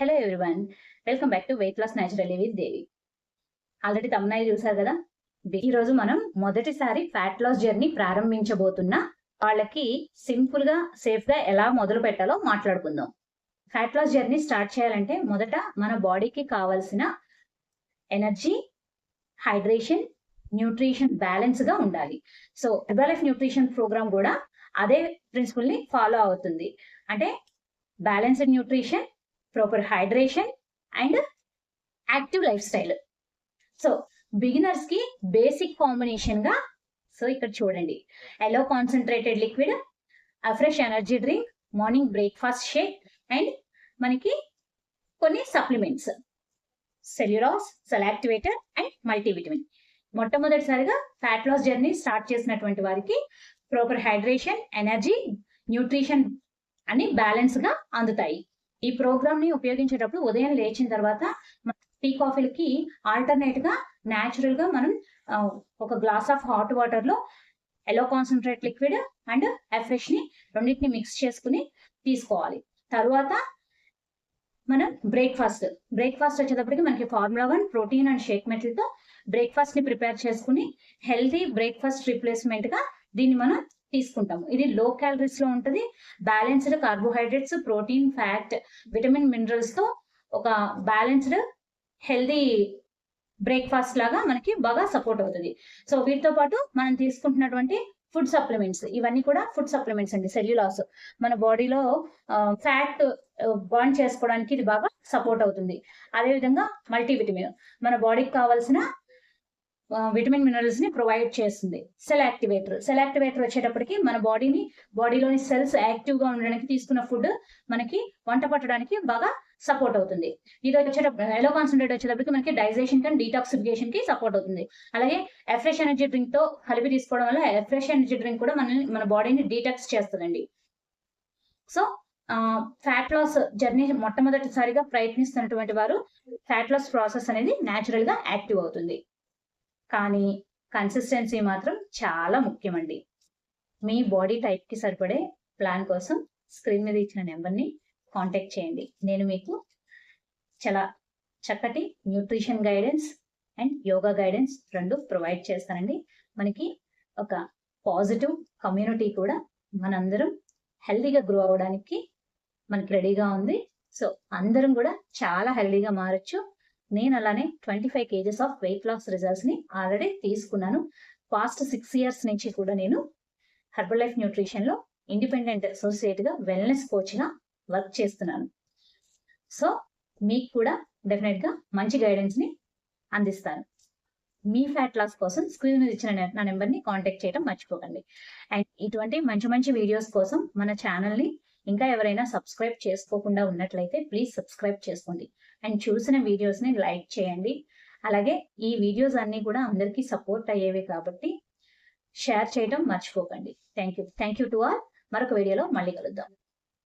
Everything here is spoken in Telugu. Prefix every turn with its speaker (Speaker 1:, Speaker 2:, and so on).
Speaker 1: Hello everyone welcome back to weight loss natural with Devi already తమ్నాయి చూసారు కదా? ఈరోజు రోజు మనం మొదటిసారి ఫ్యాట్ లాస్ జర్నీ ప్రారంభించబోతున్న వాళ్ళకి సింపుల్గా సేఫ్గా ఎలా మొదలు పెట్టాలో మాట్లాడుకుందాం. ఫ్యాట్ లాస్ జర్నీ స్టార్ట్ చేయాలంటే మొదట మన బాడీకి కావాల్సిన ఎనర్జీ హైడ్రేషన్ న్యూట్రిషన్ బ్యాలెన్స్గా ఉండాలి. సో హెర్బలైఫ్ న్యూట్రిషన్ ప్రోగ్రామ్ కూడా అదే ప్రిన్సిపల్ని ఫాలో అవుతుంది. అంటే balanced nutrition proper hydration and active lifestyle so బిగినర్స్కి basic కాంబినేషన్గా సో ఇక్కడ చూడండి. Aloe concentrated liquid Afresh energy drink morning breakfast shake and మనకి కొన్ని supplements cell u loss cell activator and multivitamin మొట్టమొదటిసారిగా ఫ్యాట్ లాస్ జర్నీ స్టార్ట్ చేసినటువంటి వారికి ప్రాపర్ హైడ్రేషన్ ఎనర్జీ న్యూట్రిషన్ అన్ని బ్యాలెన్స్గా అందుతాయి. ఈ ప్రోగ్రామ్ని ఉపయోగించేటప్పుడు ఉదయం లేచిన తర్వాత టీ కాఫీలకి ఆల్టర్నేట్గా న్యాచురల్గా మనం ఒక గ్లాస్ ఆఫ్ హాట్ వాటర్లో ఎలో కాన్సన్ట్రేట్ లిక్విడ్ అండ్ ఎఫ్రెష్ని రెండింటిని మిక్స్ చేసుకుని తీసుకోవాలి. తర్వాత మనం బ్రేక్ఫాస్ట్ బ్రేక్ఫాస్ట్ వచ్చేటప్పటికి మనకి formula one protein and shake మెటల్తో బ్రేక్ఫాస్ట్ని ప్రిపేర్ చేసుకుని హెల్తీ బ్రేక్ఫాస్ట్ రిప్లేస్మెంట్గా దీన్ని మనం తీసుకుంటాము. ఇది లో క్యాలరీస్లో ఉంటుంది. Balanced carbohydrates protein fat vitamin మినరల్స్తో ఒక బ్యాలెన్స్డ్ హెల్దీ బ్రేక్ఫాస్ట్ లాగా మనకి బాగా సపోర్ట్ అవుతుంది. సో వీటితో పాటు మనం తీసుకుంటున్నటువంటి ఫుడ్ సప్లిమెంట్స్ ఇవన్నీ కూడా ఫుడ్ సప్లిమెంట్స్ అండి. సెల్యులాస్ మన బాడీలో ఫ్యాట్ బర్న్ చేసుకోవడానికి ఇది బాగా సపోర్ట్ అవుతుంది. అదేవిధంగా మల్టీవిటమిన్ మన బాడీకి కావాల్సిన విటమిన్ మినరల్స్ని ప్రొవైడ్ చేస్తుంది. సెల్ యాక్టివేటర్ సెల్ యాక్టివేటర్ వచ్చేటప్పటికి మన బాడీని బాడీలోని సెల్స్ యాక్టివ్గా ఉండడానికి తీసుకున్న ఫుడ్ మనకి వంట పట్టడానికి బాగా సపోర్ట్ అవుతుంది. ఇది వచ్చేటప్పుడు ఎలో కాన్సన్ట్రేట్ వచ్చేటప్పటికి మనకి డైజెషన్కి డీటాక్సిఫికేషన్కి సపోర్ట్ అవుతుంది. అలాగే ఎఫ్రెష్ ఎనర్జీ డ్రింక్తో కలిపి తీసుకోవడం వల్ల ఎఫ్రెష్ ఎనర్జీ డ్రింక్ కూడా మన మన బాడీని డీటాక్స్ చేస్తుందండి. సో ఫ్యాట్ లాస్ జర్నీ మొట్టమొదటిసారిగా ప్రయత్నిస్తున్నటువంటి వారు ఫ్యాట్ లాస్ ప్రాసెస్ అనేది న్యాచురల్గా యాక్టివ్ అవుతుంది. కానీ కన్సిస్టెన్సీ మాత్రం చాలా ముఖ్యమండి. మీ బాడీ టైప్కి సరిపడే ప్లాన్ కోసం స్క్రీన్ మీద ఇచ్చిన నెంబర్ని కాంటాక్ట్ చేయండి. నేను మీకు చాలా చక్కటి nutrition guidance and yoga guidance రెండు ప్రొవైడ్ చేస్తానండి. మనకి ఒక పాజిటివ్ కమ్యూనిటీ కూడా మనందరం హెల్దీగా గ్రో అవ్వడానికి మనకి రెడీగా ఉంది. సో అందరం కూడా చాలా హెల్దీగా మారచ్చు. నేను అలానే twenty five kgs of weight loss రిజల్ట్స్ని already తీసుకున్నాను. పాస్ట్ సిక్స్ ఇయర్స్ నుంచి కూడా నేను హెర్బల్ లైఫ్ న్యూట్రిషన్లో ఇండిపెండెంట్ అసోసియేట్గా వెల్నెస్ కోచ్గా వర్క్ చేస్తున్నాను. సో మీకు కూడా డెఫినెట్గా మంచి గైడెన్స్ని అందిస్తాను. మీ ఫ్యాట్ లాస్ కోసం స్క్రీన్ మీద ఇచ్చిన నా నెంబర్ని కాంటాక్ట్ చేయడం మర్చిపోకండి. అండ్ ఇటువంటి మంచి మంచి వీడియోస్ కోసం మన ఛానల్ని ఇంకా ఎవరైనా సబ్స్క్రైబ్ చేసుకోకుండా ఉన్నట్లయితే ప్లీజ్ సబ్స్క్రైబ్ చేసుకోండి. అండ్ చూసిన వీడియోస్ని లైక్ చేయండి. అలాగే ఈ వీడియోస్ అన్నీ కూడా అందరికీ సపోర్ట్ అయ్యేవి కాబట్టి షేర్ చేయడం మర్చిపోకండి. Thank you thank you to all మరొక వీడియోలో మళ్ళీ కలుద్దాం.